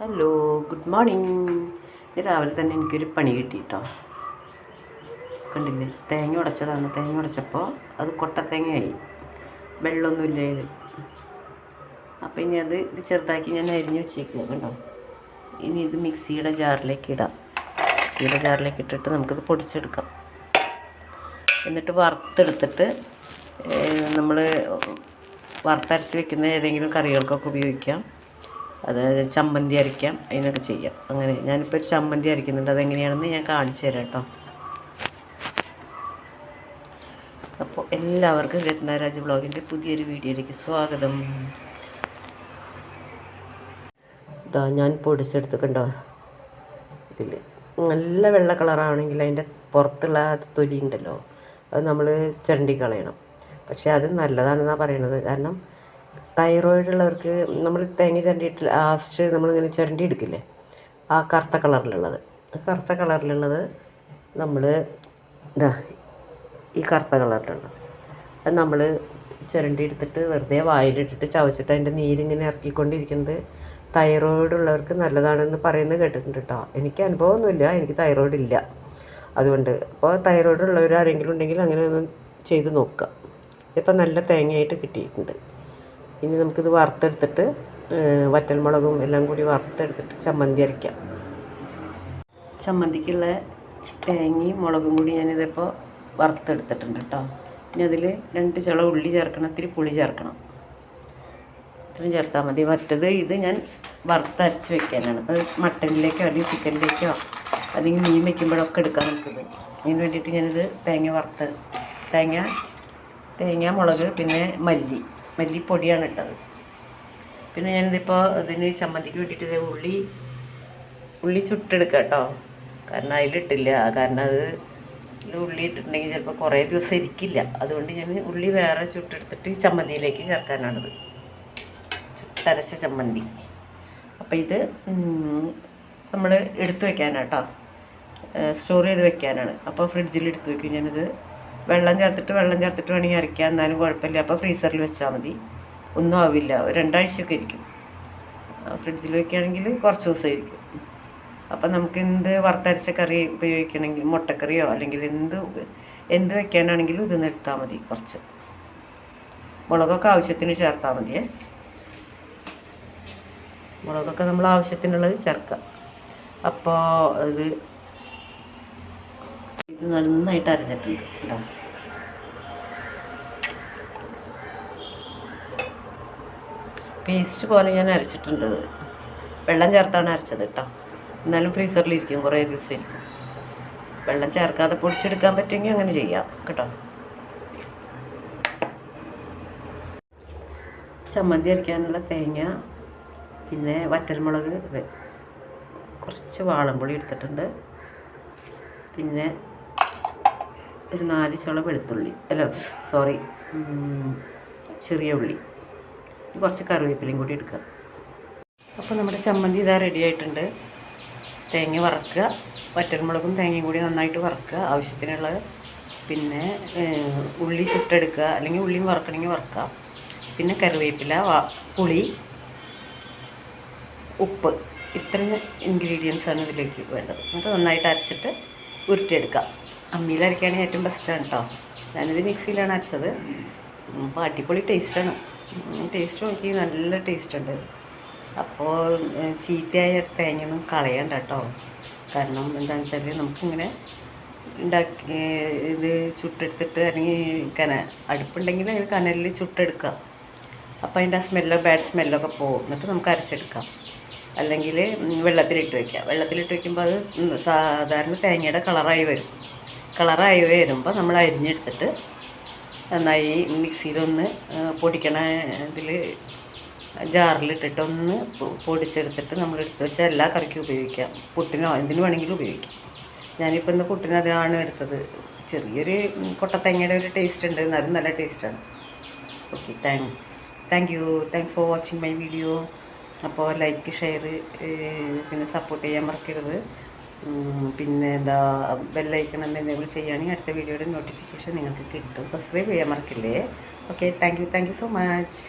Hello good morning രാവിലെ തന്നെ എനിക്കൊരു പണി കിട്ടി കേട്ടോ കണ്ടില്ലേ? തേങ്ങ ഉടച്ചതാണ്. തേങ്ങ ഉടച്ചപ്പോൾ അത് കൊട്ടത്തേങ്ങയായി. വെള്ളമൊന്നുമില്ല അതിൽ അപ്പോൾ ഇനി അത് ഇത് ചെറുതാക്കി ഞാൻ അരിഞ്ഞ് വെച്ചേക്കുക കണ്ടോ? ഇനി ഇത് മിക്സിയുടെ ജാറിലേക്ക് ഇടാം. മിക്സിയുടെ ജാറിലേക്ക് ഇട്ടിട്ട് നമുക്കിത് പൊടിച്ചെടുക്കാം. എന്നിട്ട് വറുത്തെടുത്തിട്ട് നമ്മൾ വറുത്തരച്ച് വെക്കുന്ന ഏതെങ്കിലും കറികൾക്കൊക്കെ ഉപയോഗിക്കാം. അതായത് ചമ്മന്തി അരയ്ക്കാം അതിനൊക്കെ ചെയ്യാം. അങ്ങനെ ഞാനിപ്പോൾ ഒരു ചമ്മന്തി അരയ്ക്കുന്നുണ്ട്. അതെങ്ങനെയാണെന്ന് ഞാൻ കാണിച്ചു തരാം കേട്ടോ. അപ്പോൾ എല്ലാവർക്കും രത്നരാജ് ബ്ലോഗിന്റെ പുതിയൊരു വീഡിയോയിലേക്ക് സ്വാഗതം. ഇതാ ഞാൻ പൊടിച്ചെടുത്ത് കണ്ടോ? ഇതിൽ നല്ല വെള്ള കളറാണെങ്കിൽ അതിന്റെ പുറത്തുള്ള തൊലി ഉണ്ടല്ലോ. അത് നമ്മൾ ചരണ്ടി കളയണം. പക്ഷേ അത് നല്ലതാണെന്നാണ് പറയണത്. കാരണം തൈറോയിഡ് ഉള്ളവർക്ക് നമ്മൾ തേങ്ങ ചരണ്ടിയിട്ട് ലാസ്റ്റ് നമ്മളിങ്ങനെ ചരണ്ടി എടുക്കില്ലേ? ആ കറുത്ത കളറിലുള്ളത്. കറുത്ത കളറിലുള്ളത് നമ്മൾ ഇതാ ഈ കറുത്ത കളറിലുള്ളത്. അത് നമ്മൾ ചുരണ്ടി എടുത്തിട്ട് വെറുതെ വായിലിട്ടിട്ട് ചവച്ചിട്ട് അതിന്റെ നീരിങ്ങനെ ഇറക്കിക്കൊണ്ടിരിക്കുന്നത് തൈറോയിഡ് ഉള്ളവർക്ക് നല്ലതാണെന്ന് പറയുന്നത് കേട്ടിട്ടുണ്ട് കേട്ടോ. എനിക്ക് അനുഭവമൊന്നുമില്ല. എനിക്ക് തൈറോയിഡ് ഇല്ല. അതുകൊണ്ട് അപ്പോൾ തൈറോയിഡ് ഉള്ളവർ ആരെങ്കിലും ഉണ്ടെങ്കിൽ അങ്ങനെ ഒന്ന് ചെയ്ത് നോക്കുക. ഇപ്പം നല്ല തേങ്ങയായിട്ട് കിട്ടിയിട്ടുണ്ട്. ഇനി നമുക്കിത് വറുത്തെടുത്തിട്ട് വറ്റൽമുളകും എല്ലാം കൂടി വറുത്തെടുത്തിട്ട് ചമ്മന്തി അരയ്ക്കാം. ചമ്മന്തിക്കുള്ള തേങ്ങയും മുളകും കൂടി ഞാനിതിപ്പോൾ വറുത്തെടുത്തിട്ടുണ്ട് കേട്ടോ. ഇനി അതിൽ രണ്ട് ചുള ഉള്ളി ചേർക്കണം ഇത്തിരി പുളി ചേർക്കണം. ഇത്രയും ചേർത്താൽ മതി. മറ്റത് ഇത് ഞാൻ വറുത്തരച്ച് വെക്കാനാണ്. അത് മട്ടനിലേക്കോ അല്ലെങ്കിൽ ചിക്കനിലേക്കോ അല്ലെങ്കിൽ മീൻ വയ്ക്കുമ്പോഴൊക്കെ എടുക്കാൻ നമുക്കിത് അതിന് വേണ്ടിയിട്ട് ഞാനിത് തേങ്ങ വറുത്ത് തേങ്ങ തേങ്ങ മുളക് പിന്നെ മല്ലി. മല്ലിപ്പൊടിയാണ് ഇട്ടത്. പിന്നെ ഞാനിതിപ്പോൾ ഇതിന് ചമ്മന്തിക്ക് വേണ്ടിയിട്ട് ഉള്ളി ഉള്ളി ചുട്ടെടുക്കുക കേട്ടോ കാരണം അതിലിട്ടില്ല. കാരണം അത് ഉള്ളി ഇട്ടിട്ടുണ്ടെങ്കിൽ ചിലപ്പോൾ കുറേ ദിവസം ഇരിക്കില്ല. അതുകൊണ്ട് ഞാൻ ഉള്ളി വേറെ ചുട്ടെടുത്തിട്ട് ചമ്മന്തിയിലേക്ക് ചേർക്കാനാണിത്. ചുട്ടരച്ച ചമ്മന്തി. അപ്പോൾ ഇത് നമ്മൾ എടുത്തു വെക്കാനാണ് കേട്ടോ സ്റ്റോർ ചെയ്ത് വെക്കാനാണ്. അപ്പോൾ ഫ്രിഡ്ജിൽ എടുത്തു വെക്കും. ഞാനിത് വെള്ളം ചേർത്തിട്ട് വെള്ളം ചേർത്തിട്ട് വേണമെങ്കിൽ അരയ്ക്കുക എന്നാലും കുഴപ്പമില്ല. അപ്പോൾ ഫ്രീസറിൽ വെച്ചാൽ മതി. ഒന്നും ആവില്ല. രണ്ടാഴ്ചയൊക്കെ ഇരിക്കും. ഫ്രിഡ്ജിൽ വെക്കുകയാണെങ്കിൽ കുറച്ച് ദിവസം ഇരിക്കും. അപ്പം നമുക്ക് എന്ത് വറുത്തരച്ച കറി ഉപയോഗിക്കണമെങ്കിൽ മുട്ടക്കറിയോ അല്ലെങ്കിൽ എന്ത് എന്ത് വെക്കാനാണെങ്കിലും ഇത് നിർത്താൽ മതി കുറച്ച്. മുളകൊക്കെ ആവശ്യത്തിന് ചേർത്താൽ മതിയേ. മുളകൊക്കെ നമ്മൾ ആവശ്യത്തിനുള്ളത് ചേർക്കാം അപ്പോൾ ഇത് ഇത് നന്നായിട്ട് അരഞ്ഞിട്ടുണ്ട്. കേട്ടോ പേസ്റ്റ് പോലെ ഞാൻ അരച്ചിട്ടുണ്ട്. വെള്ളം ചേർത്താണ് അരച്ചത് കേട്ടോ എന്നാലും ഫ്രീസറിലിരിക്കും കുറേ ദിവസം ഇരിക്കും വെള്ളം ചേർക്കാതെ പൊടിച്ചെടുക്കാൻ പറ്റുമെങ്കിൽ അങ്ങനെ ചെയ്യാം കേട്ടോ. ചമ്മന്തി അരയ്ക്കാനുള്ള തേങ്ങ പിന്നെ വറ്റൽമുളക് ഇത്. കുറച്ച് വാളംപുളി എടുത്തിട്ടുണ്ട്. പിന്നെ ഒരു നാല് ചുള വെളുത്തുള്ളി അല്ല സോറി ചെറിയ ഉള്ളി. കുറച്ച് കറിവേപ്പിലയും കൂടി എടുക്കുക. അപ്പോൾ നമ്മുടെ ചമ്മന്തി ഇതാ റെഡി ആയിട്ടുണ്ട്. തേങ്ങ വറക്കുക. വറ്റൽമുളകും തേങ്ങയും കൂടി നന്നായിട്ട് വറക്കുക. ആവശ്യത്തിനുള്ളത് പിന്നെ ഉള്ളി ചുട്ടെടുക്കുക. അല്ലെങ്കിൽ ഉള്ളിയും വറക്കണമെങ്കിൽ വറക്കുക പിന്നെ കറിവേപ്പില പുളി ഉപ്പ്. ഇത്രയും ഇൻഗ്രീഡിയൻസാണ് ഇതിലേക്ക് വേണ്ടത്. എന്നിട്ട് നന്നായിട്ട് അരച്ചിട്ട് ഉരുട്ടിയെടുക്കുക അമ്മിയിൽ അരയ്ക്കുകയാണെങ്കിൽ ഏറ്റവും ബെസ്റ്റാണ് കേട്ടോ ഞാനിത് മിക്സിയിലാണ് അരച്ചത്. അപ്പോൾ അടിപൊളി ടേസ്റ്റാണ് ടേസ്റ്റ് നോക്കി നല്ല ടേസ്റ്റ് ഉണ്ട്. അപ്പോൾ ചീത്തയായ തേങ്ങയൊന്നും കളയണ്ട കേട്ടോ കാരണം എന്താണെന്ന് വെച്ചാൽ നമുക്കിങ്ങനെ ഉണ്ടാക്കി ഇത് ചുട്ടെടുത്തിട്ട് അല്ലെങ്കിൽ കന അടുപ്പുണ്ടെങ്കിൽ അതിന് കനലിൽ ചുട്ടെടുക്കാം അപ്പോൾ അതിന്റെ ആ സ്മെല്ലോ ബാഡ് സ്മെല്ലൊക്കെ പോകും. എന്നിട്ട് നമുക്ക് അരച്ചെടുക്കാം. അല്ലെങ്കിൽ വെള്ളത്തിലിട്ട് വയ്ക്കാം വെള്ളത്തിലിട്ട് വയ്ക്കുമ്പോൾ അത് സാധാരണ തേങ്ങയുടെ കളറായി വരും. കളറായി വരുമ്പോൾ നമ്മൾ അരിഞ്ഞെടുത്തിട്ട് നന്നായി മിക്സിയിലൊന്ന് പൊടിക്കണ ഇതിൽ ജാറിലിട്ടിട്ടൊന്ന് പൊടിച്ചെടുത്തിട്ട് നമ്മൾ എടുത്ത് വെച്ചാൽ എല്ലാ കറിക്കും ഉപയോഗിക്കാം. പുട്ടിനോ എന്തിനു വേണമെങ്കിലും ഉപയോഗിക്കാം. ഞാനിപ്പോൾ ഇന്ന് പുട്ടിന് എടുത്തത്. ചെറിയൊരു കൊട്ടത്തേങ്ങയുടെ ഒരു ടേസ്റ്റ് ഉണ്ട്. എന്നാലും നല്ല ടേസ്റ്റാണ് okay thanks thank you thanks for watching my video അപ്പോൾ ലൈക്ക് ഷെയർ പിന്നെ സപ്പോർട്ട് ചെയ്യാൻ മറക്കരുത്. പിന്നെ എന്താ ബെല്ലൈക്കൺ എന്തെങ്കിലും ചെയ്യുകയാണെങ്കിൽ അടുത്ത വീഡിയോയുടെ നോട്ടിഫിക്കേഷൻ നിങ്ങൾക്ക് കിട്ടും. സബ്സ്ക്രൈബ് ചെയ്യാൻ മറക്കില്ലേ? Okay thank you thank you so much